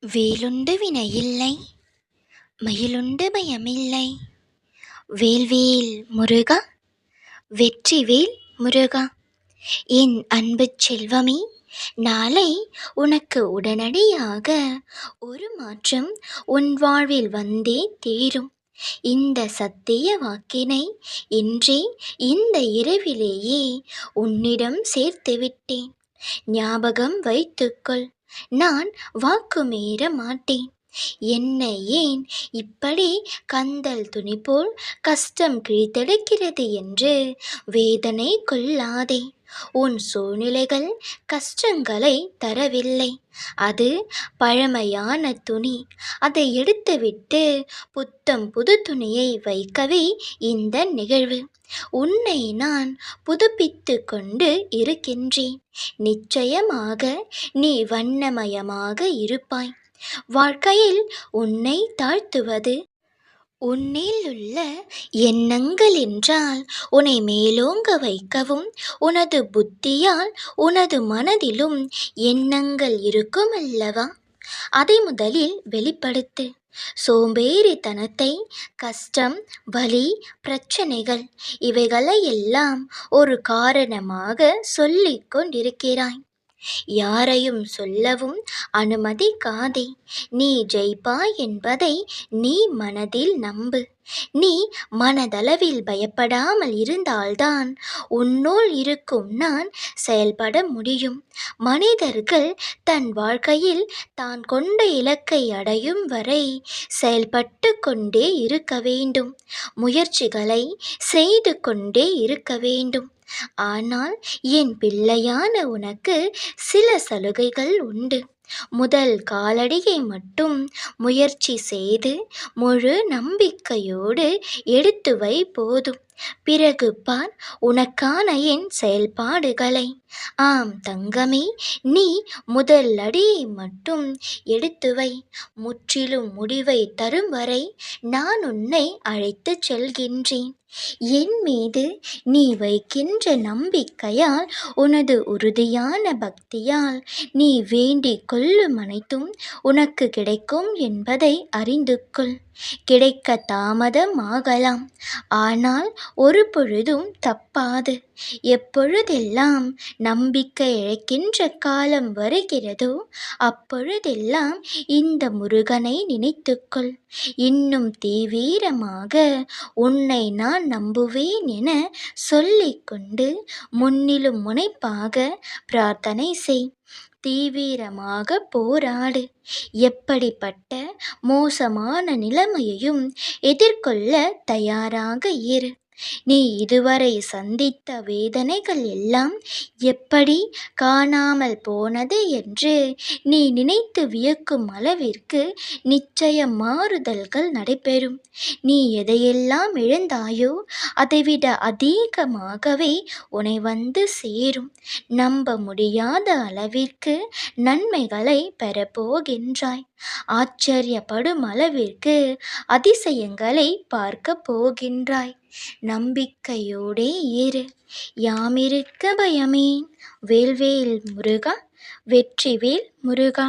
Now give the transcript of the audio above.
வேலுண்டு வினையில்லை மயிலுண்டு பயமில்லை. வேல்வேல் முருகா வெற்றிவேல் முருகா. என் அன்பு செல்வமே நாளை உனக்கு உடனடியாக ஒரு மாற்றம் உன் வாழ்வில் வந்தே தீரும். இந்த சத்திய வாக்கினை இன்றே இந்த இரவிலேயே உன்னிடம் சேர்த்து விட்டேன் ஞாபகம் வைத்துக்கொள். நான் வாக்கு மீற மாட்டேன். என்னை ஏன் இப்படி கந்தல் துணி போல் கஷ்டம் கிழித்தெடுக்கிறது என்று வேதனை கொள்ளாதே. உன் சூழ்நிலைகள் கஷ்டங்களை தரவில்லை. அது பழமையான துணி. அதை எடுத்துவிட்டு புத்தம் புது துணியை வைக்கவே இந்த நிகழ்வு. உன்னை நான் புதுப்பித்து கொண்டு இருக்கின்றேன். நிச்சயமாக நீ வண்ணமயமாக இருப்பாய். வாழ்க்கையில் உன்னை தாழ்த்துவது உன்னில் உள்ள எண்ணங்கள் என்றால் உன்னை மேலோங்க வைக்கவும் உனது புத்தியால் உனது மனதிலும் எண்ணங்கள் இருக்கும் அல்லவா அதை முதலில் வெளிப்படுத்து. சோம்பேறித்தனத்தை கஷ்டம் வலி பிரச்சனைகள் இவைகளை எல்லாம் ஒரு காரணமாக சொல்லிக் கொண்டிருக்கிறாய் யாரையும் சொல்லவும் அனுமதிக்காதே நீ ஜெயிப்பாய் என்பதை நீ மனதில் நம்பு. நீ மனதளவில் பயப்படாமல் இருந்தால்தான் உன்னுள் இருக்கும் நான் செயல்பட முடியும். மனிதர்கள் தன் வாழ்க்கையில் தான் கொண்ட இலக்கை அடையும் வரை செயல்பட்டு கொண்டே இருக்க வேண்டும். முயற்சிகளை செய்து கொண்டே இருக்க வேண்டும். ஆனால் என் பிள்ளையான உனக்கு சில சலுகைகள் உண்டு. முதல் காலடியை மட்டும் முயற்சி செய்து முழு நம்பிக்கையோடு எடுத்து வை போதும். பிறகு பார் உனக்கான என் செயல்பாடுகளை. ஆம் தங்கமே நீ முதல் அடியை மட்டும் எடுத்து வை. முற்றிலும் முடிவை தரும் வரை நான் உன்னை அழைத்துச் செல்கின்றேன். என் மீது நீ வைக்கின்ற நம்பிக்கையால் உனது உறுதியான பக்தியால் நீ வேண்டிக் கொள்ளும் அனைத்தும் உனக்கு கிடைக்கும் என்பதை அறிந்து கொள். கிடைக்க தாமதம் ஆகலாம். ஆனால் ஒரு பொழுதும் தப்பாது. எப்பொழுதெல்லாம் நம்பிக்கை இழக்கின்ற காலம் வருகிறதோ அப்பொழுதெல்லாம் இந்த முருகனை நினைத்துக்கொள். இன்னும் தீவிரமாக உன்னை நான் நம்புவேன் என சொல்லிக்கொண்டு முன்னிலும் முனைப்பாக பிரார்த்தனை செய். தீவிரமாக போராடு. எப்படிப்பட்ட மோசமான நிலைமையையும் எதிர்கொள்ள தயாராக இரு. நீ இதுவரை சந்தித்த வேதனைகள் எல்லாம் எப்படி காணாமல் போனது என்று நீ நினைத்து வியக்கும் அளவிற்கு நிச்சயம் மாறுதல்கள் நடைபெறும். நீ எதையெல்லாம் இழந்தாயோ அதைவிட அதிகமாகவே உன்னை வந்து சேரும். நம்ப முடியாத அளவிற்கு நன்மைகளை பெறப்போகின்றாய் ஆச்சரியப்படும் அளவிற்கு அதிசயங்களை பார்க்க போகின்றாய். நம்பிக்கையோடே இரு. யாமிருக்க பயமேன். வேல்வேல் முருகா வெற்றிவேல் முருகா.